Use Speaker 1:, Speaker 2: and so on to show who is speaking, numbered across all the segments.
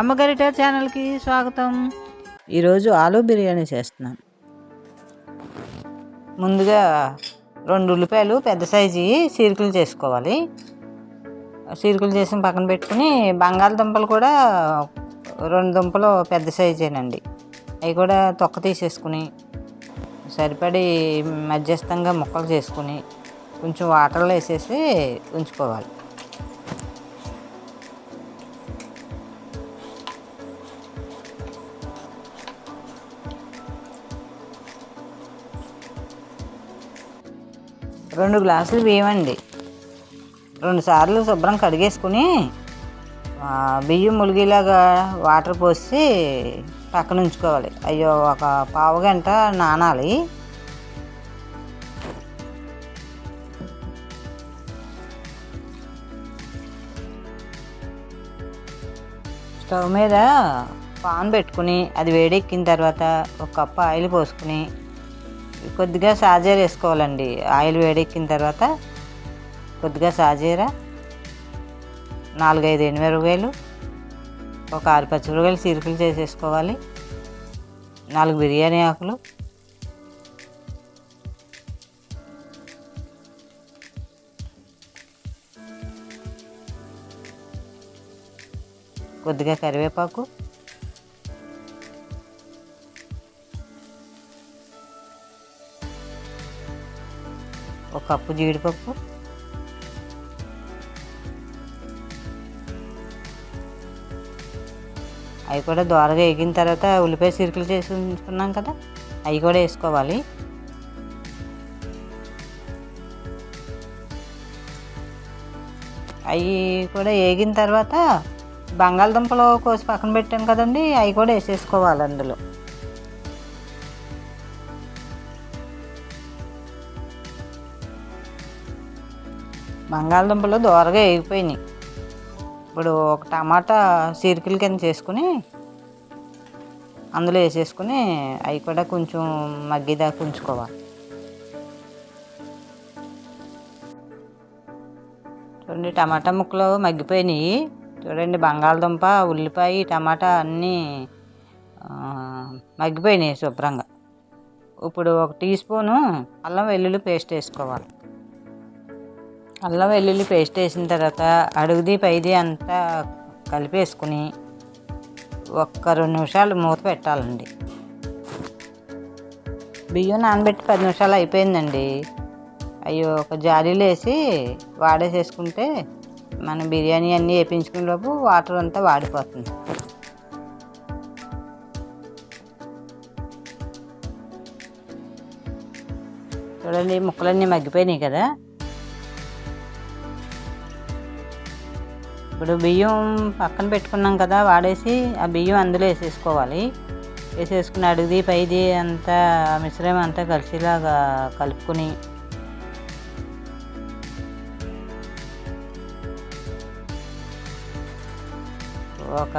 Speaker 1: అమ్మగారిట ఛానల్కి స్వాగతం. ఈరోజు ఆలూ బిర్యానీ చేస్తున్నాను. ముందుగా రెండు ఉల్లిపాయలు పెద్ద సైజు సీరుకులు చేసుకోవాలి. సీరుకులు చేసి పక్కన పెట్టుకుని బంగాళదుంపలు కూడా రెండు దుంపలు పెద్ద సైజేనండి. అవి కూడా తొక్క తీసేసుకుని సరిపడి మధ్యస్థంగా ముక్కలు చేసుకుని కొంచెం వాటర్లో వేసేసి ఉంచుకోవాలి. రెండు గ్లాసులు బియ్యం అండి రెండు సార్లు శుభ్రం కడిగేసుకుని బియ్యం ములిగేలాగా వాటర్ పోసి పక్కన ఉంచుకోవాలి అయ్యో ఒక పావు గంట నానాలి. స్టవ్ మీద పాన్ పెట్టుకుని అది వేడెక్కిన తర్వాత ఒక కప్పు ఆయిల్ పోసుకుని కొద్దిగా సాజీర వేసుకోవాలండి. ఆయిల్ వేడెక్కిన తర్వాత కొద్దిగా సాజీర నాలుగైదు ఎనిమిరగాయలు ఒక ఆరు పచ్చిమిరపకాయలు చీరుకులు చేసేసుకోవాలి. నాలుగు బిర్యానీ ఆకులు. కొద్దిగా కరివేపాకు. పప్పు జీడిపప్పు. అవి కూడా దోరగా ఎగిన తర్వాత ఉల్లిపాయ సిరుకులు చేసి ఉంచుకున్నాం కదా అవి కూడా వేసుకోవాలి. అవి కూడా వేగిన తర్వాత బంగాళదుంపలు కోసి పక్కన పెట్టాను కదండి అవి కూడా వేసేసుకోవాలి అందులో. బంగాళదుంపలు దోరగా వేగిపోయినాయి. ఇప్పుడు ఒక టమాటా సీరికల కింద చేసుకుని అందులో వేసేసుకుని అవి కూడా కొంచెం మగ్గిదాకా ఉంచుకోవాలి. చూడండి టమాటా ముక్కలు మగ్గిపోయినాయి. చూడండి బంగాళదుంప ఉల్లిపాయ టమాటా అన్నీ మగ్గిపోయినాయి శుభ్రంగా. ఇప్పుడు ఒక టీ స్పూను అల్లం వెల్లుల్లి పేస్ట్ వేసుకోవాలి. అల్లం వెల్లుల్లి పేస్ట్ వేసిన తర్వాత అడుగుది పైది అంతా కలిపేసుకుని ఒక్క రెండు నిమిషాలు మూత పెట్టాలండి. బియ్యం నానబెట్టి పది నిమిషాలు అయిపోయిందండి. అయ్యో ఒక జాలీలు వేసి వాడేసేసుకుంటే మనం బిర్యానీ అన్నీ వేపించుకునే లోపు వాటర్ అంతా వాడిపోతుంది. చూడండి ముక్కలన్నీ మగ్గిపోయినాయి కదా. ఇప్పుడు బియ్యం పక్కన పెట్టుకున్నాం కదా వాడేసి ఆ బియ్యం అందులో వేసేసుకోవాలి. వేసేసుకుని అడుగుది పైది అంతా మిశ్రమం అంతా కలిసిలాగా కలుపుకొని. ఒక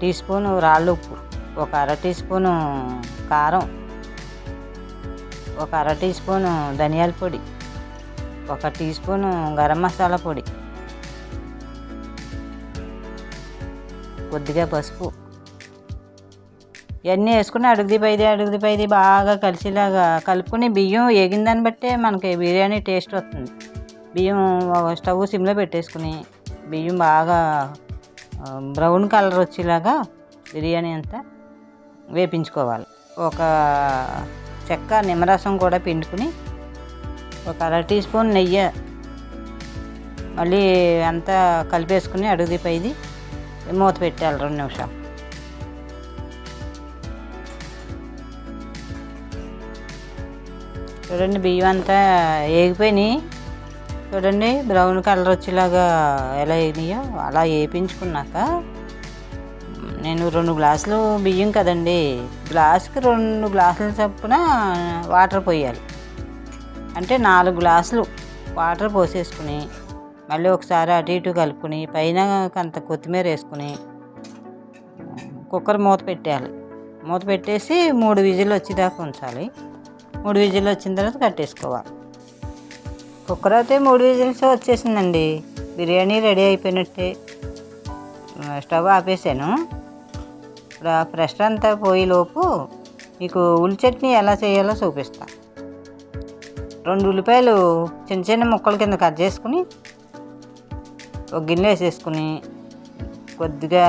Speaker 1: టీ స్పూను రాళ్ళు ఉప్పు ఒక అర టీ స్పూను కారం ఒక అర టీ స్పూను ధనియాల పొడి ఒక టీ స్పూను గరం మసాలా పొడి కొద్దిగా పసుపు. ఇవన్నీ వేసుకుని అడుగుది పైది అడుగుది పైది బాగా కలిసేలాగా కలుపుకొని బియ్యం ఎగిన దాన్ని బట్టే మనకి బిర్యానీ టేస్ట్ వస్తుంది. బియ్యం స్టవ్ సిమ్లో పెట్టేసుకుని బియ్యం బాగా బ్రౌన్ కలర్ వచ్చేలాగా బిర్యానీ అంతా వేపించుకోవాలి. ఒక చెక్క నిమ్మరసం కూడా పిండుకుని ఒక అర టీ స్పూన్ నెయ్యి మళ్ళీ అంతా కలిపేసుకుని అడుగుది పైది మూత పెట్టాలి రెండు నిమిషాలు. చూడండి బియ్యం అంతా వేగిపోయినాయి చూడండి బ్రౌన్ కలర్ వచ్చేలాగా ఎలా వేగినాయో అలా వేయించుకున్నాక నేను రెండు గ్లాసులు బియ్యం కదండి గ్లాసుకి రెండు గ్లాసుల చొప్పున వాటర్ పోయాలి. అంటే నాలుగు గ్లాసులు వాటర్ పోసేసుకుని మళ్ళీ ఒకసారి అటు ఇటు కలుపుకొని పైన కొంత కొత్తిమీర వేసుకుని కుక్కర్ మూత పెట్టేయాలి. మూత పెట్టేసి మూడు విజిల్ వచ్చేదాకా ఉంచాలి. మూడు విజిల్ వచ్చిన తర్వాత కట్టేసుకోవాలి. కుక్కర్ అయితే మూడు విజిల్స్ వచ్చేసిందండి. బిర్యానీ రెడీ అయిపోయినట్టే. స్టవ్ ఆపేసాను. ఇప్పుడు ఆ ప్రెషర్ అంతా పోయేలోపు మీకు ఉల్లి చట్నీ ఎలా చేయాలో చూపిస్తాను రెండు ఉల్లిపాయలు చిన్న చిన్న ముక్కల కింద కట్ చేసుకుని ఒక గిన్నె వేసేసుకుని కొద్దిగా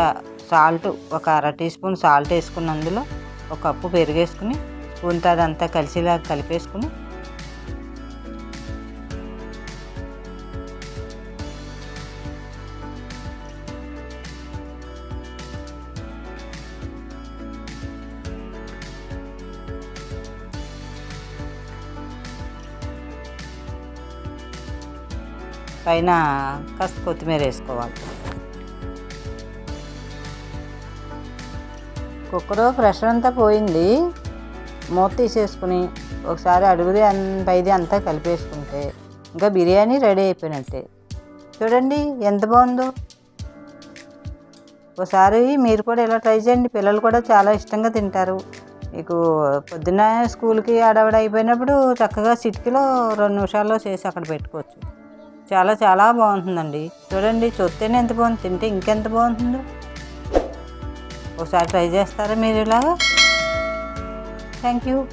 Speaker 1: సాల్ట్ ఒక అర టీ స్పూన్ సాల్ట్ వేసుకుని అందులో ఒక కప్పు పెరిగేసుకుని స్పూన్తో అదంతా కలిసిలా కలిపేసుకుని పైన కాస్త కొత్తిమీర వేసుకోవాలి. కుక్కర్ ప్రెషర్ అంతా పోయింది. మూత తీసేసుకుని ఒకసారి అడుగుది పైది అంతా కలిపేసుకుంటే ఇంకా బిర్యానీ రెడీ అయిపోయినట్టే. చూడండి ఎంత బాగుందో. ఒకసారి మీరు కూడా ఇలా ట్రై చేయండి. పిల్లలు కూడా చాలా ఇష్టంగా తింటారు. మీకు పొద్దున్న స్కూల్కి ఆడవిడ అయిపోయినప్పుడు చక్కగా సిటికిలో రెండు నిమిషాల్లో చేసి అక్కడ పెట్టుకోవచ్చు. చాలా చాలా బాగుంటుందండి. చూడండి చూస్తేనే ఎంత బాగుంది తింటే ఇంకెంత బాగుంటుందో. ఒకసారి ట్రై చేస్తారా మీరు ఇలాగా? Thank you.